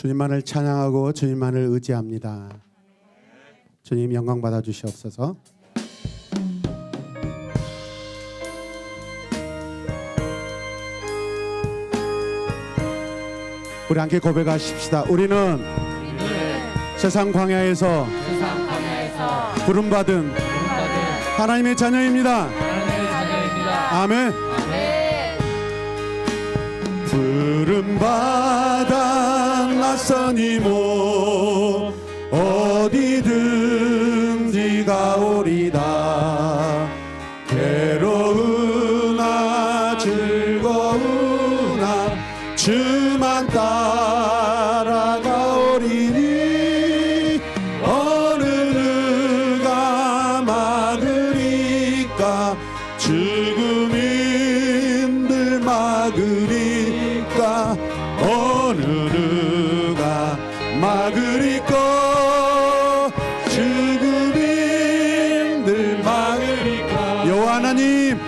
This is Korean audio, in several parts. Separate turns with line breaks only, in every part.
주님만을 찬양하고 주님만을 의지합니다. 주님 영광 받아 주시옵소서. 우리 함께 고백하십시다. 우리는 세상 광야에서
세상 광야에서
부름받은
받은
하나님의 자녀입니다.
하나님의 자녀입니다.
아멘. 부름받아 이모 어디든지 가오리다. 괴로우나 즐거우나 주만 따 막으리까 죽음 힘들 막으리까 여호와 하나님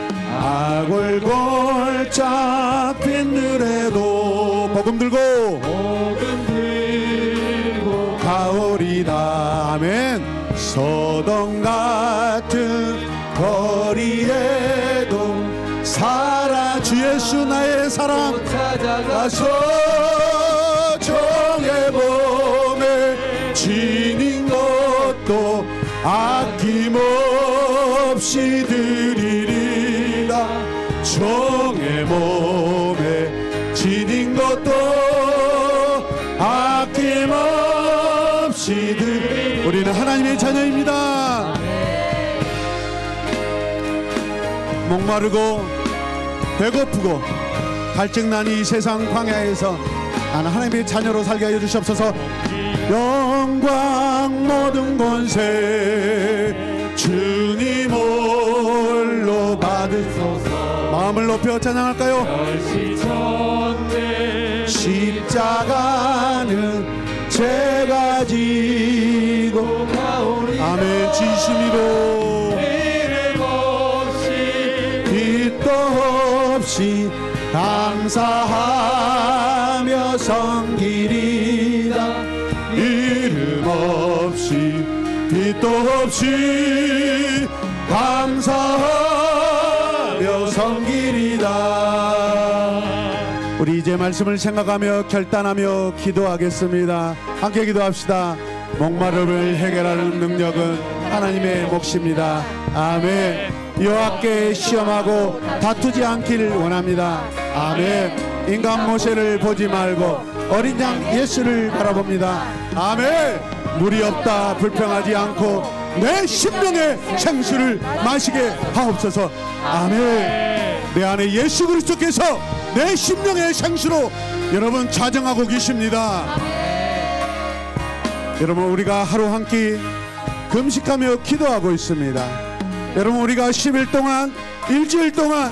아골골 잡힌 들에도 복음 들고
복음 들고
가오리다. 아멘. 소돔 같은 거리에도 살아 주 예수 나의 사랑.
찾아가
가서 아낌없이 드리리라. 종의 몸에 지닌 것도 아낌없이 드리 우리는 하나님의 자녀입니다. 목마르고 배고프고 갈증난 이 세상 광야에서 나는 하나님의 자녀로 살게 하여 주시옵소서 영광 모든 권세 주님 홀로 받으소서. 마음을 높여 찬양할까요? 십자가는 제가 지고 아멘.
없이
빛도 없이 감사하며 이름 없이 빛도 없이 감사하며 성기리다. 우리 이제 말씀을 생각하며 결단하며 기도하겠습니다. 함께 기도합시다. 목마름을 해결하는 능력은 하나님의 몫입니다. 아멘. 여호와께 시험하고 다투지 않기를 원합니다. 아멘. 인간 모세를 보지 말고 어린 양 예수를 바라봅니다. 아멘 물이 없다 불평하지 않고 내 심령의 생수를 마시게 하옵소서. 아멘. 내 안에 예수 그리스도께서 내 심령의 생수로 여러분 자정하고 계십니다. 여러분 우리가 하루 한 끼 금식하며 기도하고 있습니다. 여러분 우리가 10일 동안 일주일 동안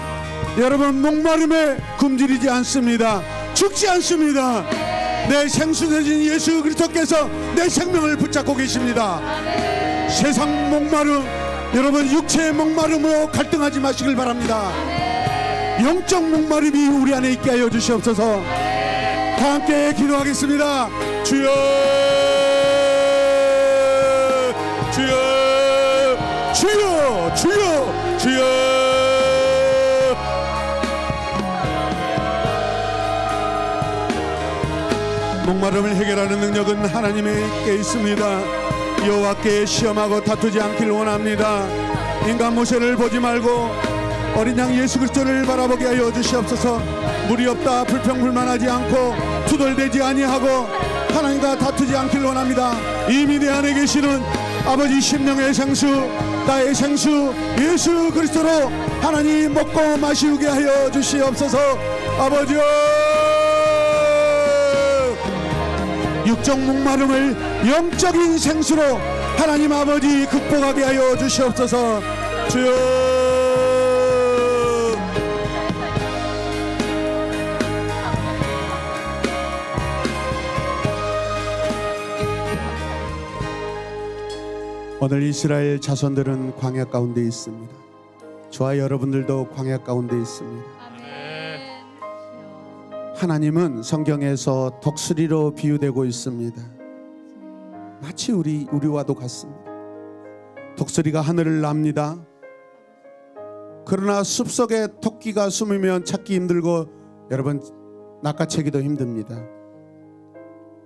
여러분 목마름에 굶주리지 않습니다. 죽지 않습니다 내 생수 되신 예수 그리스도께서 내 생명을 붙잡고 계십니다. 세상 목마름 여러분 육체의 목마름으로 갈등하지 마시길 바랍니다. 영적 목마름이 우리 안에 있게 하여 주시옵소서. 다 함께 기도하겠습니다. 주여 주여 주여 주여 주여 목마름을 해결하는 능력은 하나님께 있습니다. 여호와께 시험하고 다투지 않기를 원합니다. 인간 모세를 보지 말고 어린 양 예수 그리스도를 바라보게 하여 주시옵소서. 물이 없다 불평불만하지 않고 투덜대지 아니하고 하나님과 다투지 않기를 원합니다. 이미 내 안에 계시는 아버지 심령의 생수 나의 생수 예수 그리스도로 하나님 먹고 마시우게 하여 주시옵소서. 아버지여 육적 목마름을 영적인 생수로 하나님 아버지 극복하게 하여 주시옵소서. 주여. 오늘 이스라엘 자손들은 광야 가운데 있습니다. 저와 여러분들도 광야 가운데 있습니다. 하나님은 성경에서 독수리로 비유되고 있습니다. 마치 우리 우리와도 같습니다. 독수리가 하늘을 납니다. 그러나 숲속에 토끼가 숨으면 찾기 힘들고 여러분 낚아채기도 힘듭니다.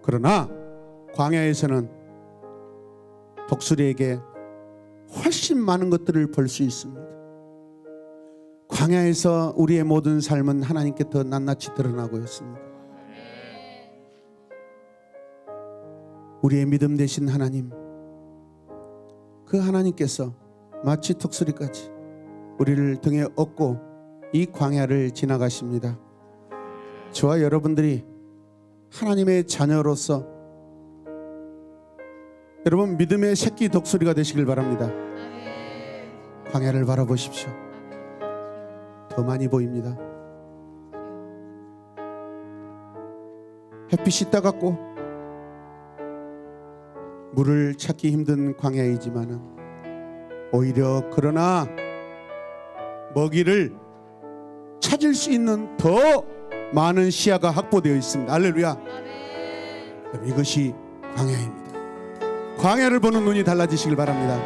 그러나 광야에서는 독수리에게 훨씬 많은 것들을 볼 수 있습니다. 광야에서 우리의 모든 삶은 하나님께 더 낱낱이 드러나고 있습니다. 우리의 믿음 되신 하나님, 그 하나님께서 마치 독수리까지 우리를 등에 업고 이 광야를 지나가십니다. 저와 여러분들이 하나님의 자녀로서 여러분 믿음의 새끼 독수리가 되시길 바랍니다. 광야를 바라보십시오. 더 많이 보입니다. 햇빛이 따갑고 물을 찾기 힘든 광야이지만은 오히려 그러나 먹이를 찾을 수 있는 더 많은 시야가 확보되어 있습니다. 할렐루야. 이것이 광야입니다. 광야를 보는 눈이 달라지시길 바랍니다.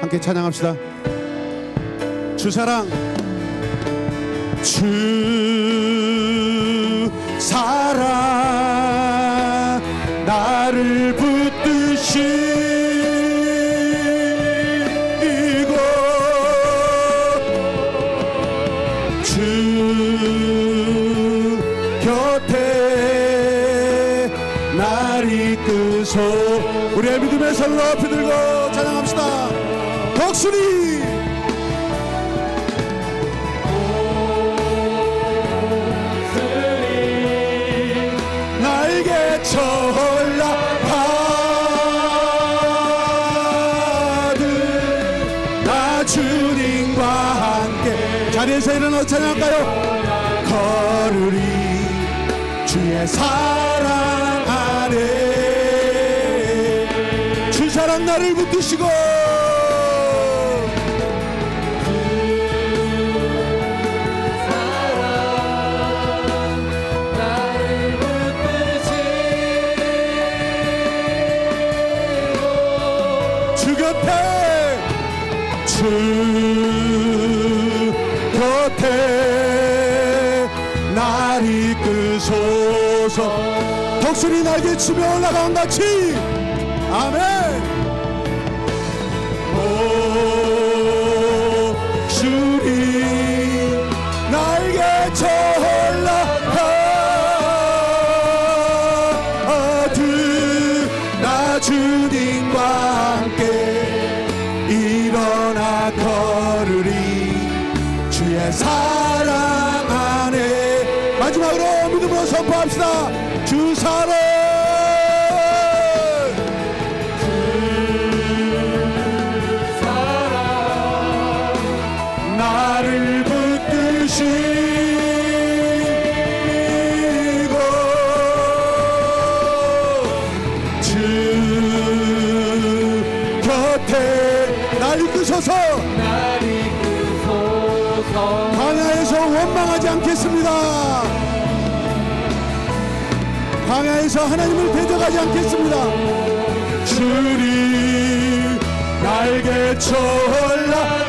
함께 찬양합시다. 주사랑. 주 사랑 나를 붙드시 이곳. 주 곁에 날 이끄소. 우리의 믿음의 손을 높이 들고 찬양합시다. 독수리 주님과 함께. 자리에서 일어나 찬양할까요? 걸으리 주의 사랑 안에 주 사랑 나를 붙드시고 독수리 날개 치며 올라간 같이. 아멘. 독수리 날개 쳐 올라가듯 나 주님과 함께 일어나 걸으리 주의 사 붙드시고 주 곁에 날 이끄소서
날 이끄소서
광야에서 원망하지 않겠습니다. 광야에서 하나님을 대적하지 않겠습니다. 주리 날개쳐 올라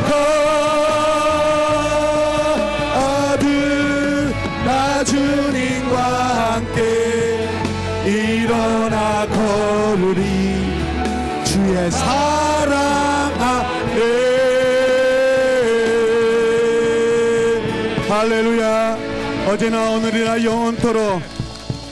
할렐루야. 어제나 오늘이나 영원토록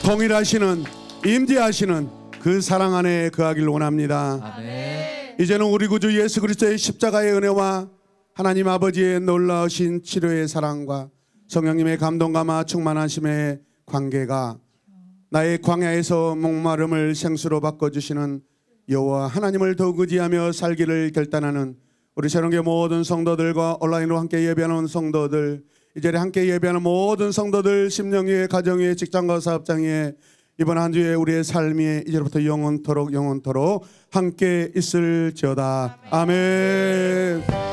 동일하시는 임재하시는 그 사랑 안에 거하길 원합니다.
아멘.
이제는 우리 구주 예수 그리스도의 십자가의 은혜와 하나님 아버지의 놀라우신 치료의 사랑과 성령님의 감동감화 충만하심의 관계가 나의 광야에서 목마름을 생수로 바꿔주시는 여호와 하나님을 더욱 의지하며 살기를 결단하는 우리 새롱교 모든 성도들과 온라인으로 함께 예배하는 성도들 이 자리에 함께 예배하는 모든 성도들 심령위에 가정위에 직장과 사업장에 이번 한 주에 우리의 삶이 이제부터 영원토록 영원토록 함께 있을지어다. 아멘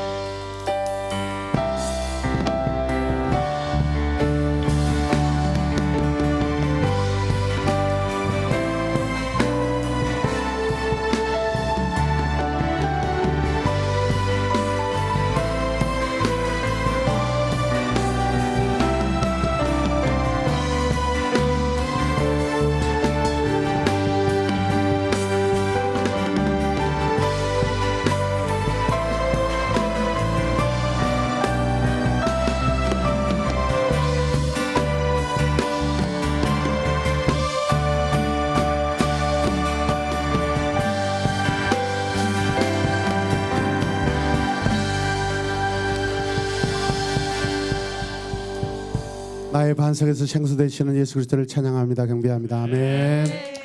나의 반석에서 생수되시는 예수 그리스도를 찬양합니다. 경배합니다. 아멘.